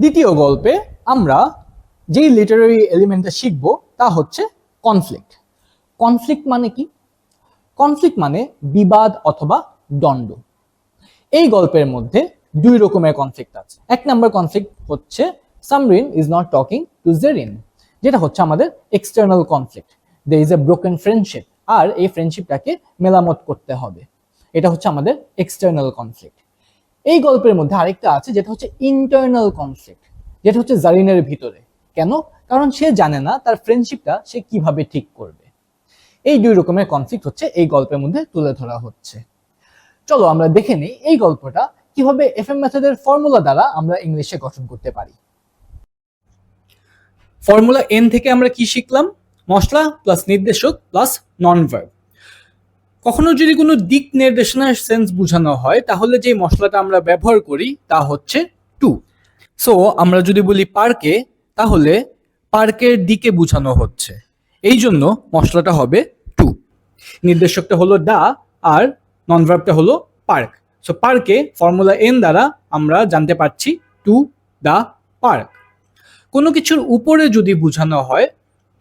দ্বিতীয় গল্পে আমরা যেই লিটারারি এলিমেন্টটা শিখব, তা হচ্ছে কনফ্লিক্ট কনফ্লিক্ট মানে কি? কনফ্লিক্ট মানে বিবাদ অথবা দণ্ড এই গল্পের মধ্যে দুই রকমের কনফ্লিক্ট আছে। এক নাম্বার কনফ্লিক্ট হচ্ছে Samreen is not talking to Zerin যেটা হচ্ছে আমাদের external conflict there is a broken friendship আর এই ফ্রেন্ডশিপটাকে মেলামত করতে হবে। এটা হচ্ছে আমাদের এক্সটার্নাল কনফ্লিক্ট এই গল্পের মধ্যে আরেকটা আছে, যেটা হচ্ছে ইন্টারনাল কনফ্লিক্ট যেটা হচ্ছে জারিনের ভিতরে। কেন? কারণ সে জানে না তার ফ্রেন্ডশিপটা সে কীভাবে ঠিক করবে। এই দুই রকমের কনফ্লিক্ট হচ্ছে এই গল্পের মধ্যে তুলে ধরা হচ্ছে। চলো আমরা দেখে নিই এই গল্পটা, কীভাবে এফএম মেথডের ফর্মুলা দ্বারা আমরা ইংলিশে গঠন করতে পারি। ফর্মুলা এন থেকে আমরা কি শিখলাম? মশলা প্লাস নির্দেশক প্লাস নন ভার্ব কখনো যদি কোনো দিক নির্দেশনার সেন্স বোঝানো হয়, তাহলে যে মশলাটা আমরা ব্যবহার করি, তা হচ্ছে টু সো আমরা যদি বলি পার্কে, তাহলে পার্কের দিকে বোঝানো হচ্ছে। এই জন্য মশলাটা হবে টু নির্দেশকটা হলো দা আর নন ভার্বটা হলো পার্ক সো পার্কে ফর্মুলা এন দ্বারা আমরা জানতে পারছি টু দা পার্ক। কোনো কিছুর উপরে যদি বোঝানো হয়,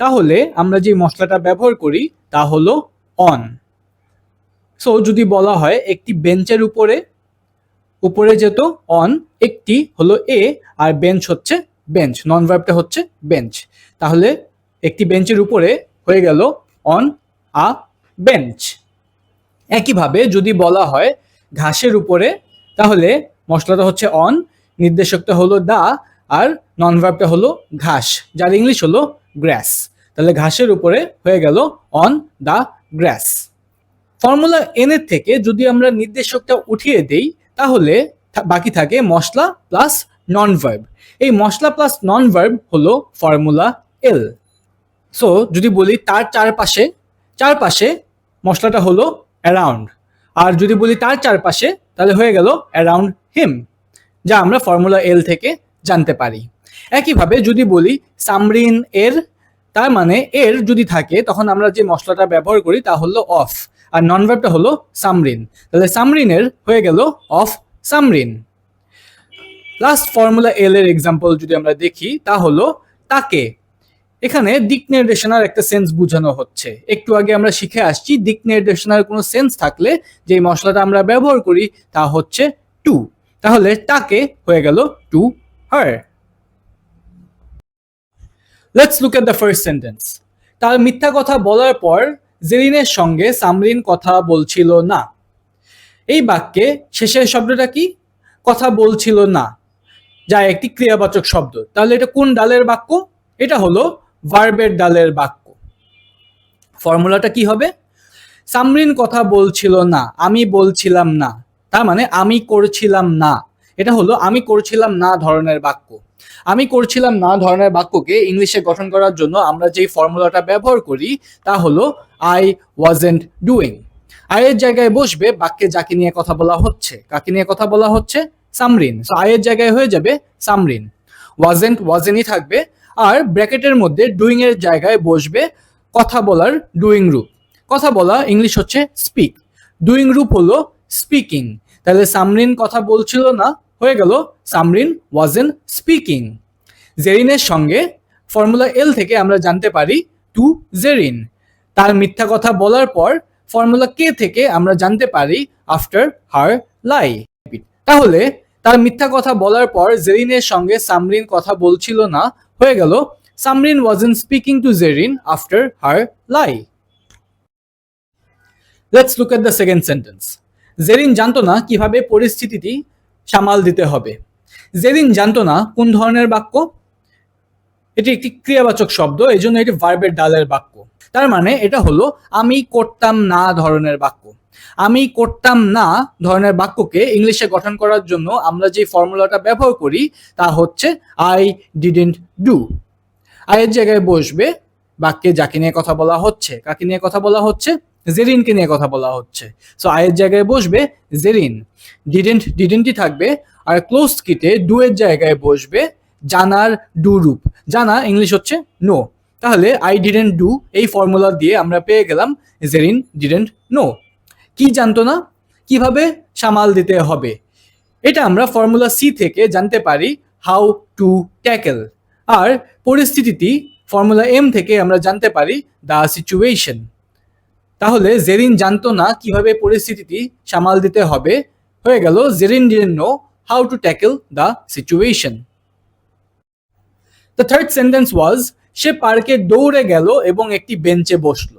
তাহলে আমরা যে মশলাটা ব্যবহার করি, তা হলো অন সো যদি বলা হয় একটি বেঞ্চের উপরে উপরে যেত অন একটি হলো এ আর বেঞ্চ হচ্ছে বেঞ্চ নন ভার্বটা হচ্ছে বেঞ্চ তাহলে একটি বেঞ্চের উপরে হয়ে গেল অন আ বেঞ্চ একইভাবে যদি বলা হয় ঘাসের উপরে, তাহলে মশলাটা হচ্ছে অন নির্দেশকটা হলো দা আর নন ভার্বটা হলো ঘাস, যার ইংলিশ হলো গ্রাস তাহলে ঘাসের উপরে হয়ে গেল on the grass formula N এর থেকে যদি আমরা নির্দেশকটা উঠিয়ে দেই, তাহলে বাকি থাকে মশলা প্লাস নন ভার্ব এই মশলা প্লাস নন ভার্ব হলো ফর্মুলা এল সো যদি বলি তার চারপাশে চারপাশে মশলাটা হলো অ্যারাউন্ড আর যদি বলি তার চারপাশে, তাহলে হয়ে গেল অ্যারাউন্ড হিম যা আমরা ফর্মুলা এল থেকে জানতে পারি। একইভাবে যদি বলি সামরিন এর, তার মানে এর যদি থাকে, তখন আমরা যে মশলাটা ব্যবহার করি তা হলো অফ আর নন ভার্বটা হলো সামরিন। তাহলে সামরিনের হয়ে গেল of Samrin. Last formula L এর এক্সাম্পল যদি আমরা দেখি, তা হলো তাকে। এখানে দিক নির্দেশনার একটা সেন্স বোঝানো হচ্ছে। একটু আগে আমরা শিখে আসছি, দিক নির্দেশনার কোনো সেন্স থাকলে যে মশলাটা আমরা ব্যবহার করি, তা হচ্ছে টু তাহলে তাকে হয়ে গেল to her let's look at the first sentence তার মিথ্যা কথা বলার পর জেরিনের সঙ্গে সামরিন কথা বলছিল না। এই বাক্যে শেষের শব্দটা কি? কথা বলছিল না। যা একটি ক্রিয়াবাচক শব্দ। তাহলে এটা কোন ডালের বাক্য? এটা হলো ভার্বের ডালের বাক্য। ফর্মুলাটা কি হবে? সামরিন কথা বলছিল না, আমি বলছিলাম না। তার মানে আমি করছিলাম না। এটা হলো আমি করছিলাম না ধরনের বাক্য। আমি করছিলাম না ধরনের বাক্যকে ইংলিশে গঠন করার জন্য আমরা যেই ফর্মুলাটা ব্যবহার করি, তা হলো আই ওয়াজেন্ট ডুইং আয়ের জায়গায় বসবে, বাক্যে যাকে নিয়ে কথা বলা হচ্ছে। কাকে নিয়ে কথা বলা হচ্ছে? সামরিন। সো আয়ের জায়গায় হয়ে যাবে সামরিন। ওয়াজেন্ট ওয়াজেনই থাকবে। আর ব্র্যাকেটের মধ্যে ডুইং এর জায়গায় বসবে কথা বলার ডুইং রূপ কথা বলা ইংলিশ হচ্ছে স্পিক ডুইং রূপ হলো স্পিকিং তাহলে সামরিন কথা বলছিল না হয়ে গেল সামরিন ওয়াজেন স্পিকিং। জেরিনের সঙ্গে ফর্মুলা এল থেকে আমরা জানতে পারি টু জেরিন। তার মিথ্যা কথা বলার পর ফর্মুলা কে থেকে আমরা জানতে পারি আফটার হার লাই। তাহলে তার মিথ্যা কথা বলার পর জেরিনের সঙ্গে সামরিন কথা বলছিল না, হয়ে গেল Samrin wasn't speaking to Zerin after her lie. Let's look at the second sentence Zerin জানতো না কীভাবে পরিস্থিতিটি সামাল দিতে হবে। জেরিন জানতো না কোন ধরনের বাক্য, এটি একটি ক্রিয়াবাচক শব্দ এই জন্য এটি ভার্বের ডালের বাক্য। তার মানে এটা হলো, আমি করতাম না ধরনের বাক্য। আমি করতাম না ধরনের বাক্যকে ইংলিশে গঠন করার জন্য আমরা যে ফর্মুলাটা ব্যবহার করি, তা হচ্ছে আই ডিডেন্ট ডু আয়ের জায়গায় বসবে, বাক্যে যাকে নিয়ে কথা বলা হচ্ছে। কাকে নিয়ে কথা বলা হচ্ছে? জেরিনকে নিয়ে কথা বলা হচ্ছে। সো আয়ের জায়গায় বসবে জেরিন। ডিডেন্ট ডিডেন্টই থাকবে আর ক্লোজ কিটে ডু এর জায়গায় বসবে জানার ডু রূপ। জানা ইংলিশ হচ্ছে নো তাহলে আই ডিডেন্ট ডু এই ফর্মুলা দিয়ে আমরা পেয়ে গেলাম জেরিন ডিডেন্ট নো কি জানতো না? কীভাবে সামাল দিতে হবে? এটা আমরা ফর্মুলা সি থেকে জানতে পারি হাউ টু ট্যাকেল আর পরিস্থিতিটি ফর্মুলা এম থেকে আমরা জানতে পারি দ্য সিচুয়েশন তাহলে জেরিন জানতো না কীভাবে পরিস্থিতিটি সামাল দিতে হবে। হয়ে গেল Zerin didn't know how to tackle the situation the third sentence was সে পার্কে দৌড়ে গেল এবং একটি বেঞ্চে বসল।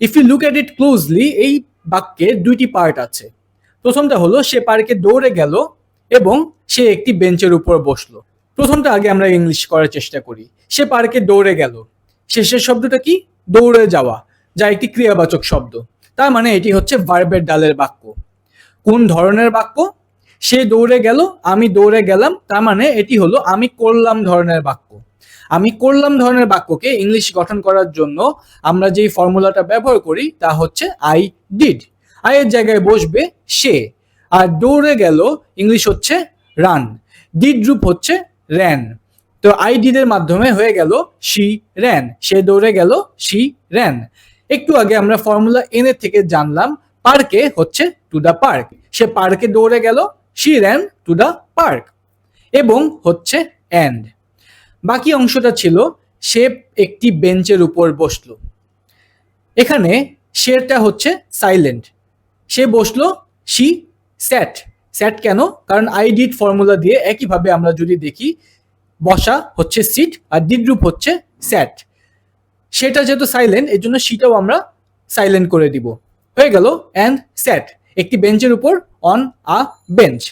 If you look at it closely এই বাক্যে দুইটি পার্ট আছে। প্রথমটা হলো, সে পার্কে দৌড়ে গেল এবং সে একটি বেঞ্চের উপর বসল। প্রথমটা আগে আমরা ইংলিশ করার চেষ্টা করি। সে পার্কে দৌড়ে গেল। শেষের শব্দটা কি? দৌড়ে যাওয়া। যা একটি ক্রিয়াবাচক শব্দ। তার মানে এটি হচ্ছে ভার্বের ডালের বাক্য। কোন ধরনের বাক্য? সে দৌড়ে গেল, আমি দৌড়ে গেলাম, তার মানে এটি হলো আমি করলাম ধরনের বাক্য। আমি করলাম ধরনের বাক্যকে ইংলিশ গঠন করার জন্য আমরা যেই ফর্মুলাটা ব্যবহার করি, তা হচ্ছে আই ডিড আই এর জায়গায় বসবে সে। আর দৌড়ে গেল, ইংলিশ হচ্ছে রান ডিড রূপ হচ্ছে র্যান তো আই ডিড এর মাধ্যমে হয়ে গেল সি র্যান সে দৌড়ে গেল সি র্যান একটু আগে আমরা ফর্মুলা এন এর থেকে জানলাম পার্কে হচ্ছে টু দ্য পার্ক সে পার্কে দৌড়ে গেল she ran to the park এবং হচ্ছে অ্যান্ড বাকি অংশটা ছিল, সে একটি বেঞ্চের উপর বসল। এখানে শেরটা হচ্ছে সাইলেন্ট সে বসল শি স্যাট স্যাট কেন? কারণ আই ডিড ফর্মুলা দিয়ে একইভাবে আমরা যদি দেখি, বসা হচ্ছে সিট আর ডিড রূপ হচ্ছে স্যাট সেটা যেহেতু সাইলেন্ট এর জন্য সিটাও আমরা সাইলেন্ট করে দিব। হয়ে গেল অ্যান্ড স্যাট একটি বেঞ্চের উপর অন আ বেঞ্চ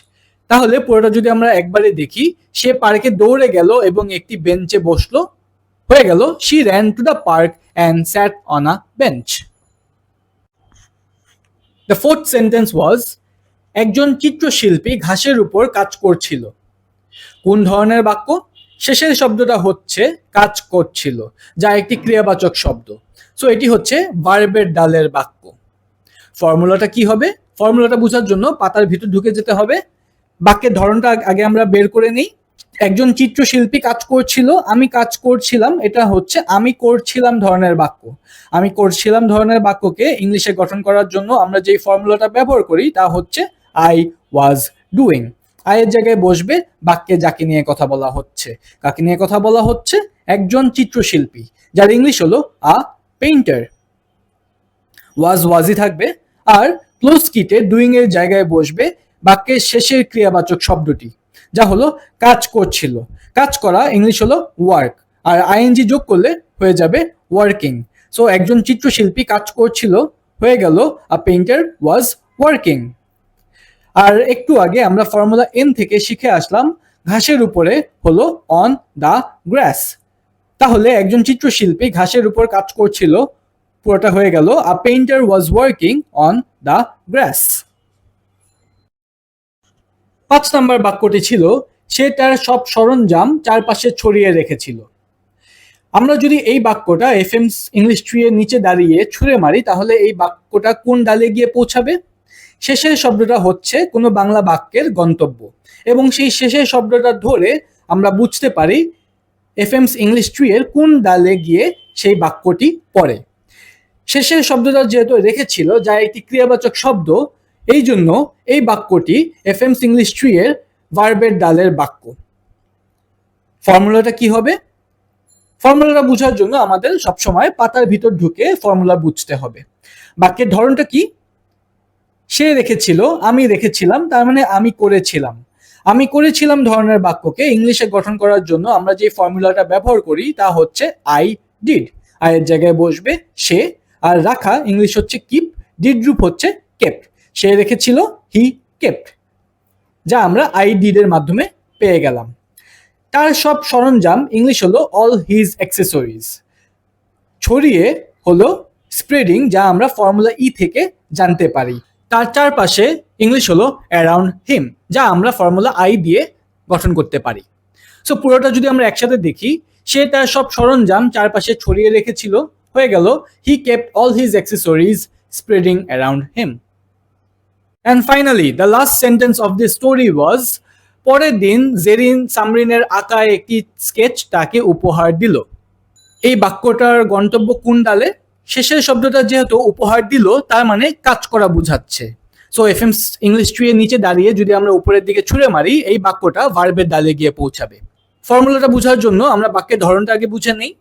তাহলে পুরোটা যদি আমরা একবারে দেখি, সে পার্কে দৌড়ে গেল এবং একটি বেঞ্চে বসল। হয়ে গেল she ran to the park and sat on a bench the fourth sentence was একজন চিত্রশিল্পী ঘাসের উপর কাজ করছিল। কোন ধরনের বাক্য? শেষের শব্দটা হচ্ছে কাজ করছিল, যা একটি ক্রিয়াবাচক শব্দ। সো এটি হচ্ছে ভার্বের ডালের বাক্য। ফর্মুলাটা কি হবে? ফর্মুলাটা বোঝার জন্য পাতার ভিতর ঢুকে যেতে হবে। বাক্যের ধরনটা আগে আমরা বের করে নিই। একজন চিত্রশিল্পী কাজ করছিল, আমি কাজ করছিলাম, এটা হচ্ছে আমি করছিলাম ধরনের বাক্য। আমি করছিলাম ধরনের বাক্যকে ইংলিশে গঠন করার জন্য আমরা যেই ফর্মুলাটা ব্যবহার করি, তা হচ্ছে আই ওয়াজ ডুইং আয়ের জায়গায় বসবে, বাক্যে যাকে নিয়ে কথা বলা হচ্ছে। কাকে নিয়ে কথা বলা হচ্ছে? একজন চিত্রশিল্পী, যার ইংলিশ হলো আ পেইন্টার। ওয়াজ ওয়াজি থাকবে, আর ক্লোজ কিটে ডুইং এর জায়গায় বসবে, বাক্যের শেষের ক্রিয়াবাচক শব্দটি, যা হলো কাজ করছিল। কাজ করা, ইংলিশ হলো ওয়ার্ক আর আইএনজি যোগ করলে হয়ে যাবে ওয়ার্কিং সো একজন চিত্রশিল্পী কাজ করছিল, হয়ে গেল, আ পেইন্টার ওয়াজ ওয়ার্কিং আর একটু আগে আমরা ফর্মুলা এন থেকে শিখে আসলাম, ঘাসের উপরে হলো অন দ্য গ্রাস তাহলে একজন চিত্রশিল্পী ঘাসের উপর কাজ করছিল, পুরোটা হয়ে গেল a painter was working on the grass পাঁচ নম্বর বাক্যটি ছিল, সে তার সব সরঞ্জাম চারপাশে ছড়িয়ে রেখেছিল। আমরা যদি এই বাক্যটা এফ এম ইংলিশ ট্রি এর নিচে দাঁড়িয়ে ছুঁড়ে মারি, তাহলে এই বাক্যটা কোন ডালে গিয়ে পৌঁছাবে? শেষের শব্দটা হচ্ছে কোনো বাংলা বাক্যের গন্তব্য। এবং সেই শেষের শব্দটা ধরে আমরা বুঝতে পারি এফ এমস ইংলিশ ট্রি এর কোন ডালে গিয়ে সেই বাক্যটি পড়ে। শেষের শব্দটা যেহেতু রেখেছিল, যা একটি ক্রিয়াবাচক শব্দ, এই জন্য এই বাক্যটি এফ এমস ইংলিশ ট্রি এর ভার্বের ডালের বাক্য। ফর্মুলাটা কি হবে? ফর্মুলাটা বোঝার জন্য আমাদের সবসময় পাতার ভিতর ঢুকে ফর্মুলা বুঝতে হবে। বাক্যের ধরনটা কি? সে রেখেছিল, আমি রেখেছিলাম, তার মানে আমি করেছিলাম। আমি করেছিলাম ধরনের বাক্যকে, ইংলিশে গঠন করার জন্য আমরা যে ফর্মুলাটা ব্যবহার করি, তা হচ্ছে আই ডিড আয়ের জায়গায় বসবে সে, আর রাখা, ইংলিশ হচ্ছে কিপ ডিড রূপ হচ্ছে কেপ্ট সে রেখেছিল হি কেপ্ট যা আমরা আই ডিড এর মাধ্যমে পেয়ে গেলাম। তার সব সরঞ্জাম, ইংলিশ হলো অল হিজ অ্যাক্সেসরিজ ছড়িয়ে হলো স্প্রেডিং যা আমরা ফর্মুলা ই থেকে জানতে পারি। তার চারপাশে ইংলিশ হলো অ্যারাউন্ড হিম যা আমরা ফর্মুলা আই দিয়ে গঠন করতে পারি। সো পুরোটা যদি আমরা একসাথে দেখি, সে তার সব সরঞ্জাম চারপাশে ছড়িয়ে রেখেছিল। হয়ে গেল he kept all his accessories spreading around him and finally the last sentence of the story was পরের দিন জেরিন সামরিনের আঁকা একটি স্কেচ তাকে উপহার দিল। এই বাক্যটার গন্তব্য কোন ডালে? শেষের শব্দটা যেহেতু উপহার দিল, তার মানে কাজ করা বুঝাচ্ছে। So F M English tree এর নিচে দাঁড়িয়ে যদি আমরা উপরের দিকে ছুঁড়ে মারি, এই বাক্যটা ভার্বের ডালে গিয়ে পৌঁছাবে। ফর্মুলাটা বোঝার জন্য আমরা বাক্যের ধরনটা আগে বুঝে নেই।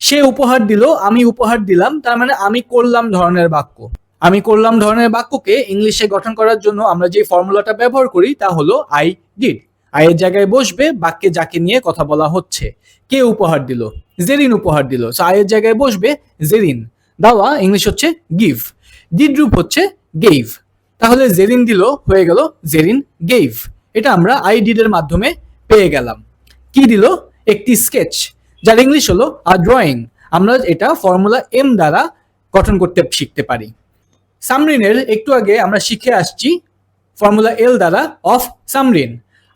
সে উপহার দিল, আমি উপহার দিলাম, তার মানে আমি করলাম ধরনের বাক্য। আমি করলাম ধরনের বাক্যকে ইংলিশে গঠন করার জন্য আমরা যে ফর্মুলাটা ব্যবহার করি, তা হলো আই ডিড আয়ের জায়গায় বসবে, বাক্যে যাকে নিয়ে কথা বলা হচ্ছে। কে উপহার দিল? জেরিন উপহার দিল। সো আয়ের জায়গায় বসবে জেরিন। দাওয়া ইংলিশ হচ্ছে গিভ ডিড রূপ হচ্ছে গেইভ তাহলে জেরিন দিল, হয়ে গেল জেরিন গেইভ এটা আমরা আই ডিড এর মাধ্যমে পেয়ে গেলাম। কি দিল? একটি স্কেচ যার ইংলিশ হলো আ ড্রয়িং আমরা এটা ফর্মুলা এম দ্বারা গঠন করতে শিখতে পারি। সামরিনের একটু আগে আমরা শিখে আসছি ফর্মুলা এল দ্বারা অফ সামরিন।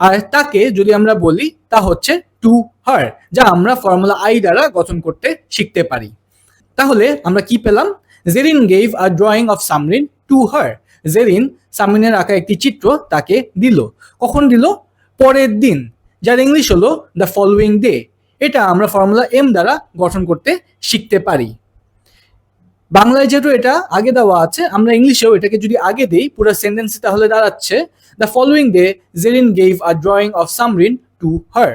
আর তাকে যদি আমরা বলি, তা হচ্ছে টু হার যা আমরা ফর্মুলা আই দ্বারা গঠন করতে শিখতে পারি। তাহলে আমরা কি পেলাম? Zerin gave a drawing of Samrin to her Zerin সামরিনের আঁকা একটি চিত্র, তাকে দিল। কখন দিল? পরের দিন, যার ইংলিশ হলো দ্য ফলোয়িং ডে এটা আমরা ফর্মুলা এম দ্বারা গঠন করতে শিখতে পারি। বাংলায় যেহেতু এটা আগে দেওয়া আছে, আমরা ইংলিশেও এটাকে যদি আগে দিই, পুরো সেন্টেন্স তাহলে দাঁড়াচ্ছে the following day Zerin gave a drawing of Samrin to her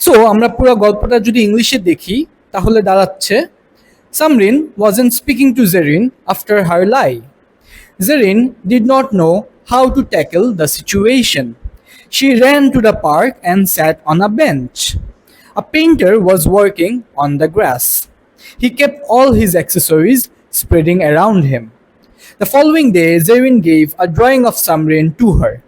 so আমরা পুরো গল্পটা যদি ইংলিশে দেখি, তাহলে দাঁড়াচ্ছে Samrin wasn't speaking to Zerin after her lie Zerin did not know how to tackle the situation She ran to the park and sat on a bench A painter was working on the grass. He kept all his accessories spreading around him. The following day, Zerin gave a drawing of Samrin to her.